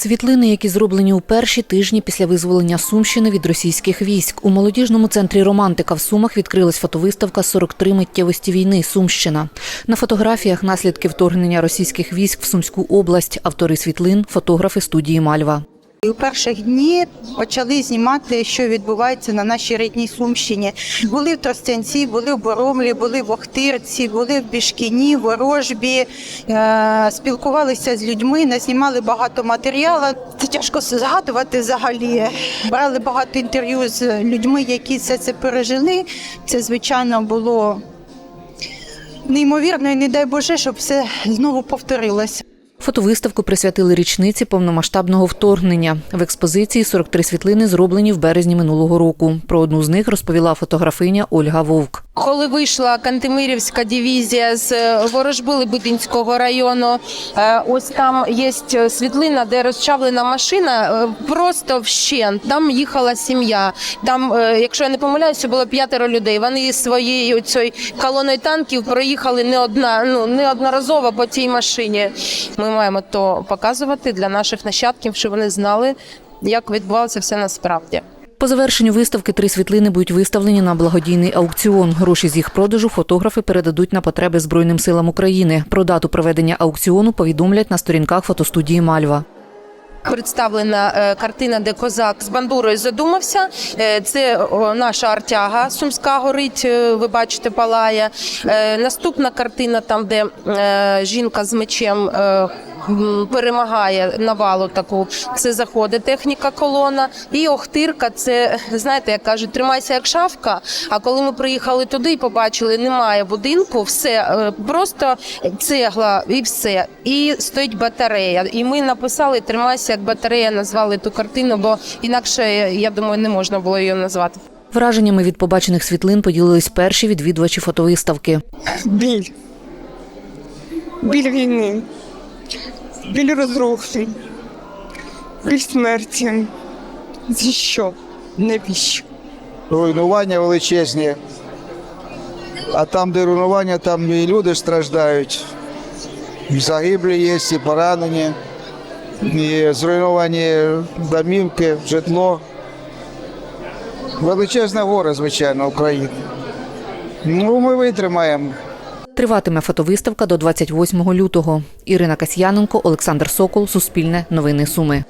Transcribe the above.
Світлини, які зроблені у перші тижні після визволення Сумщини від російських військ. У молодіжному центрі Романтика в Сумах відкрилась фотовиставка «43 миттєвості війни. Сумщина. На фотографіях наслідки вторгнення російських військ в Сумську область. Автори світлин фотографи студії Мальва. І у перших дні почали знімати, що відбувається на нашій рідній Сумщині. Були в Тростянці, були в Боромлі, були в Охтирці, були в Бішкіні, Ворожбі, е- спілкувалися з людьми, назнімали багато матеріалу. Це тяжко згадувати взагалі. Брали багато інтерв'ю з людьми, які все це пережили. Це, звичайно, було неймовірно і не дай Боже, щоб все знову повторилося. Фотовиставку присвятили річниці повномасштабного вторгнення. В експозиції 43 світлини зроблені в березні минулого року. Про одну з них розповіла фотографиня Ольга Вовк. Коли вийшла Кантемирівська дивізія з е, Ворожби Лебединського району, е, ось там є світлина, де розчавлена машина, е, просто вщент. Там їхала сім'я. Там, е, якщо я не помиляюся, було п'ятеро людей. Вони своєю цією колоною танків проїхали не одна, ну неодноразово по цій машині. Ми маємо то показувати для наших нащадків, щоб вони знали, як відбувалося все насправді. По завершенню виставки три світлини будуть виставлені на благодійний аукціон. Гроші з їх продажу фотографи передадуть на потреби Збройним силам України. Про дату проведення аукціону повідомлять на сторінках фотостудії Мальва. Представлена е, картина, де козак з бандурою задумався. Е, Це наша артяга Сумська горить. е, Ви бачите, палає. Наступна картина, там, де жінка з мечем. Перемагає навалу таку, це заходить техніка колона. І Охтирка, це знаєте, як кажуть, тримайся як шавка. А коли ми приїхали туди і побачили, немає будинку, все просто цегла і все. І стоїть батарея. І ми написали Тримайся як батарея, назвали ту картину, бо інакше я думаю, не можна було її назвати. Враженнями від побачених світлин поділились перші відвідувачі фотовиставки. біль. Біль війни, біль розрухи, біль смерті. За що? Навіщо? руйнування величезні. А там, де руйнування, там і люди страждають. І загиблі є, і поранені, і зруйновані домівки, житло. Величезне горе, звичайно, України. Ну, ми витримаємо. Триватиме фотовиставка до 28 лютого. Ірина Касьяненко, Олександр Сокол, Суспільне, Новини Суми.